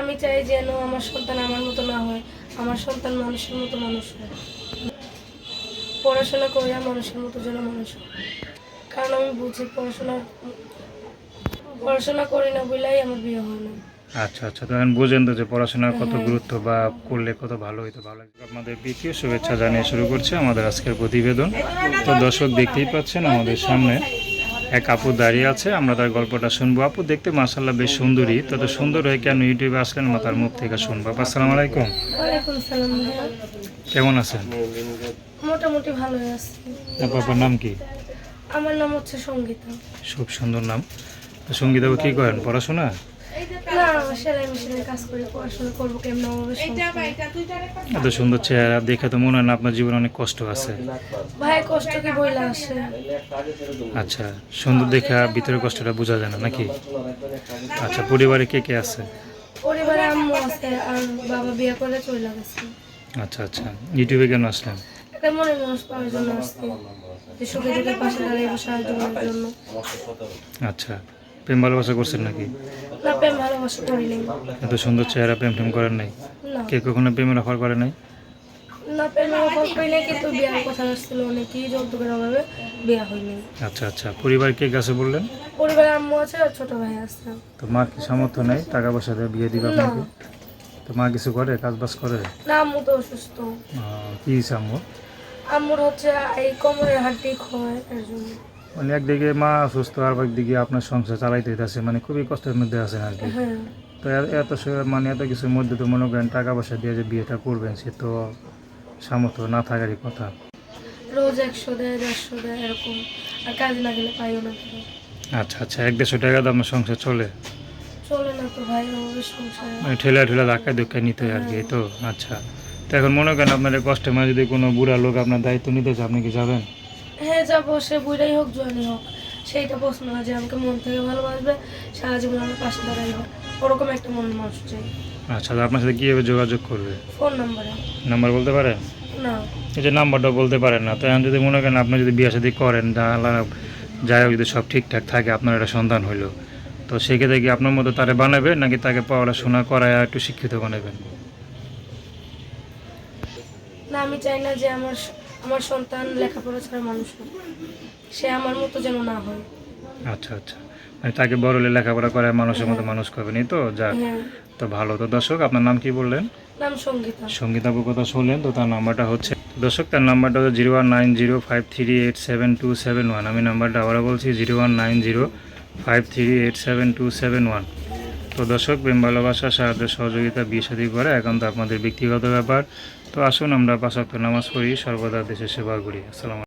আমি চাই যেন আমার সন্তান আমার মতো না হয় আমার সন্তান মানুষের মতো মানুষ হয়। পড়াশোনা করে মানুষের মতো যেন মানুষ হয়। কারণ আমি বুঝি পড়াশোনা পড়াশোনা করি না বলেই আমার বিয়ে হয় না। আচ্ছা আচ্ছা তখন বুঝেন তো যে পড়াশোনার কত গুরুত্ব বা করলে কত ভালো হইতো ভালো লাগবে। আপনাদের দ্বিতীয় শুভেচ্ছা জানিয়ে শুরু করছে আমাদের আজকের প্রতিবেদন। তো দর্শক দেখতেই পাচ্ছেন আমাদের সামনে এক আপু দাঁড়িয়ে আছে আমরা তার গল্পটা শুনব। আপু দেখতে মাসাল্লাহ বেশ সুন্দরী তত সুন্দর হয়ে কেন ইউটিউবে আসলেন আমরা তার মুখ থেকে শুনব। আপু আসসালামু আলাইকুম। কেমন আছেন? মোটামুটি ভালো আছি। আপা আপনার নাম কি? আমার নাম হচ্ছে সঙ্গীতা। খুব সুন্দর নাম। সঙ্গীতা কী করেন? পড়াশোনা? না সেলাই মেশিনের কাজ করে পড়াশোনা করব কেমন এত সুন্দর চেহারা দেখে তো মনে হয় না আপনার জীবনে অনেক কষ্ট আছে। ভাই কষ্ট কি বইলা আসে আচ্ছা সুন্দর দেখে ভিতরের কষ্টটা বোঝা যায় না নাকি? আচ্ছা পরিবারে কে কে আছে? পরিবারে আম্মু আছে আর বাবা বিয়ে করে চলে গেছে। আচ্ছা আচ্ছা ইউটিউবে কেন আসলেন? একটা মনে মানুষ পাওয়ার জন্য আসছে। সুখে দুঃখে পাশে দাঁড়িয়ে সাহায্য করার জন্য। আচ্ছা প্রেম ভালোবাসা করছেন নাকি? না প্রেম ভালোবাসা করি নাই এত সুন্দর চেহারা প্রেম টেম করেন নাই? কে কখনো প্রেমের অফার করে নাই? না প্রেমের অফার করি নাই কিন্তু বিয়ের কথা আসছিল অনেকই যৌতুকের অভাবে বিয়ে হয়নি আচ্ছা আচ্ছা। পরিবার কে বললেন? পরিবারে আম্মু আছে আর ছোট ভাই আছে। তো মার কি সামর্থ্য নেই টাকা পয়সা দিয়ে বিয়ে দিবে আপনাকে? তো মা কিছু করে কাজ বাজ করে? না আম্মু তো অসুস্থ। কি আম্মু আম্মুর হচ্ছে এই কোমরের হাড্ডি ক্ষয় এর জন্য। মানে একদিকে মা অসুস্থ আর একদিকে আপনার সংসার চালাইতে আছে মানে খুবই কষ্টের মধ্যে আছেন আর কি। হ্যাঁ। তো এত মানে এত কিছুর মধ্যে তো মনে করেন টাকা পয়সা দিয়ে যে বিয়েটা করবেন সে তো সামর্থ্য না থাকারই কথা। রোজ একশো দেয় দেড়শো দেয় এরকম। আর কাজে না গেলে পাইও না। আচ্ছা আচ্ছা এক দেড়শো টাকা তো আপনার সংসার চলে? চলে না তো ভাই আমাদের সংসারে। মানে ঠেলা ঠেলা ধাক্কা ধুক্কা নিতে হয় আর কি এই তো? আচ্ছা। তো এখন মনে করেন আপনার কষ্টে মানে যদি কোনো বুড়া লোক আপনার দায়িত্ব নিতে চায় আপনি কি যাবেন? হ্যাঁ যাব সে বুড়াই হোক জোয়ানি হোক। সেইটা প্রশ্ন না যে আমাকে মন থেকে ভালোবাসবে সারা জীবন আমার পাশে দাঁড়াইবে। ওরকম একটা মন মানুষ চাই। আচ্ছা তো আপনার সাথে কীভাবে যোগাযোগ করবে? ফোন নাম্বারে। নাম্বার বলতে পারেন? না। এই যে নাম্বারটা বলতে পারেন না। তো এখন যদি মনে করেন আপনি যদি বিয়ে শাদী করেন আল্লাহ- যাই হোক যদি সব ঠিকঠাক থাকে আপনার একটা সন্তান হইল। তো সেক্ষেত্রে কি আপনার মতো তারে বানাবে নাকি তাকে পড়াশোনা করায় একটু শিক্ষিত বানাবেন? না আমি চাই না যে আমার আমার সন্তান লেখাপড়া ছাড়া মানুষ হোক সে আমার মতো যেন না হয়। আচ্ছা আচ্ছা। মানে তাকে বড় লেখাপড়া করে মানুষের মতো মানুষ করবেন তো? যাক। হ্যাঁ। তো ভালো। তো দর্শক আপনার নাম কি বললেন? নাম সঙ্গীতা। সঙ্গীতাবুর কথা শুনলেন তো তার নাম্বারটা হচ্ছে দর্শক তার নাম্বারটা হচ্ছে zero one nine zero five three eight seven two seven one. আমি নাম্বারটা আবারও বলছি zero one nine zero five three eight seven two seven one. তো দর্শক, প্রেম, ভালোবাসা, সাহায্য, সহযোগিতা, বিয়ে শাদী করে তো আপনাদের ব্যক্তিগত ব্যাপার। তো আসুন আমরা পাশাক্ত নামাজ পড়ি, সর্বদা দেশের সেবা করি আসসালাম